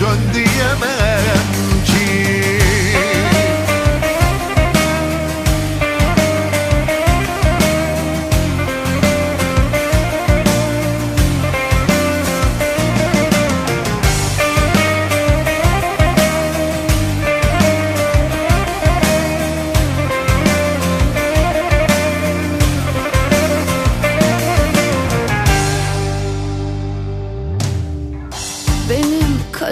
dön diyemem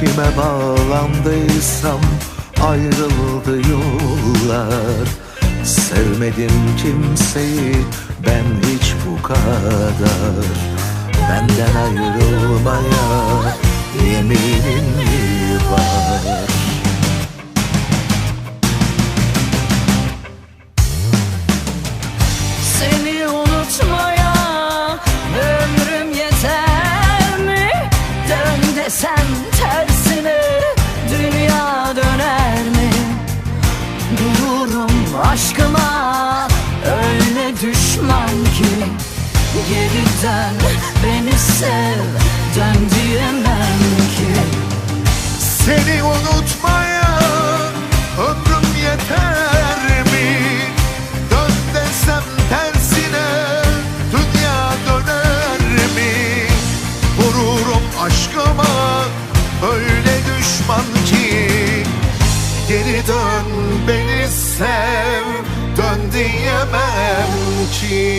Kime bağlandıysam ayrıldı yollar. Sevmedim kimseyi ben hiç bu kadar. Benden ayrılmaya yeminim mi var? Seni unutmaya ömrüm yeter mi? Dön Dururum aşkıma öyle düşman ki Geriden beni sev dön diyemem ki Seni unutmaya ömrüm yeter mi? Dön desem tersine dünya döner mi? Vururum aşkıma dön beni sev Dön diyemem ki.